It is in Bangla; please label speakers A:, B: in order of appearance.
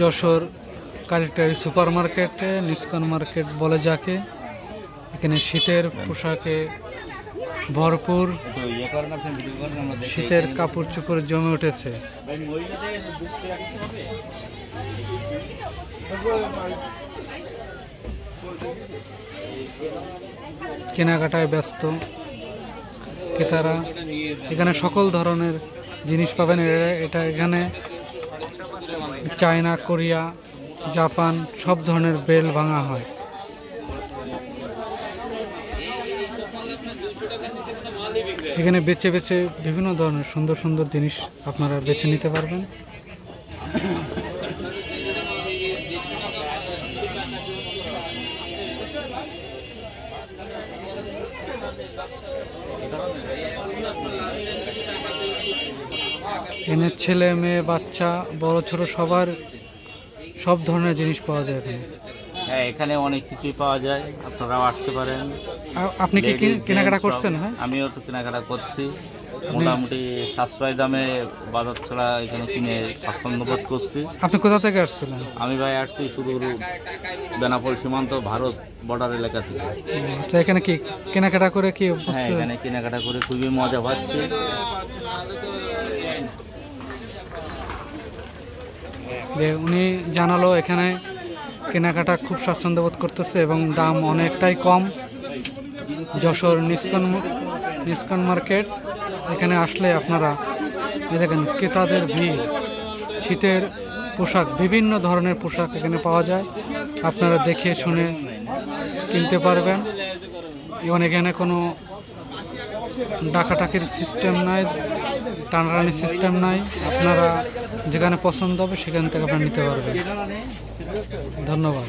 A: যশোর কালেক্টারি সুপার মার্কেটে নিস্কন মার্কেট বলে যাকে। এখানে শীতের পোশাকে ভরপুর শীতের কাপড় চোপড় জমে উঠেছে। কেনাকাটায় ব্যস্ত ক্রেতারা। এখানে সকল ধরনের জিনিস পাবেন। এটা এখানে চায়না, কোরিয়া, জাপান সব ধরনের বেল ভাঙা হয়। এখানে বেছে বেছে বিভিন্ন ধরনের সুন্দর সুন্দর জিনিস আপনারা বেছে নিতে পারবেন। এখানে ছেলে মেয়ে বাচ্চা বড় ছোট সবার সব ধরনের জিনিস পাওয়া যায় এখানে।
B: হ্যাঁ এখানে অনেক কিছুই পাওয়া যায়। আপনারাও আসতে পারেন।
A: আপনি কি কি- কেনাকাটা করছেন হ্যাঁ?
B: আমিও তো কেনাকাটা করছি। মোটামুটি সাশ্রয় দামে বাজার ছাড়া এখানে কিনে স্বাচ্ছন্দ্য বোধ করছি।
A: আপনি কোথা থেকে আসছিলেন?
B: আমি ভাই আসছি শুধু বেনাপোল সীমান্ত ভারত বর্ডার এলাকা থেকে।
A: তো এখানে কি কেনাকাটা করে কি
B: হ্যাঁ এখানে কেনাকাটা করে খুবই মজা পাচ্ছি।
A: যে উনি জানালো এখানে কেনাকাটা খুব স্বাচ্ছন্দ্য বোধ করতেছে এবং দাম অনেকটাই কম। যশোর নিস্কন নিস্কন মার্কেট। এখানে আসলে আপনারা দেখেন ক্রেতাদের ভিড়, শীতের পোশাক, বিভিন্ন ধরনের পোশাক এখানে পাওয়া যায়। আপনারা দেখে শুনে কিনতে পারবেন। এবং এখানে কোনো ডাকাটাকির সিস্টেম নাই টানাটানি সিস্টেম নাই। আপনারা যেখানে পছন্দ হবে সেখান থেকে আপনারা নিতে পারবেন। ধন্যবাদ।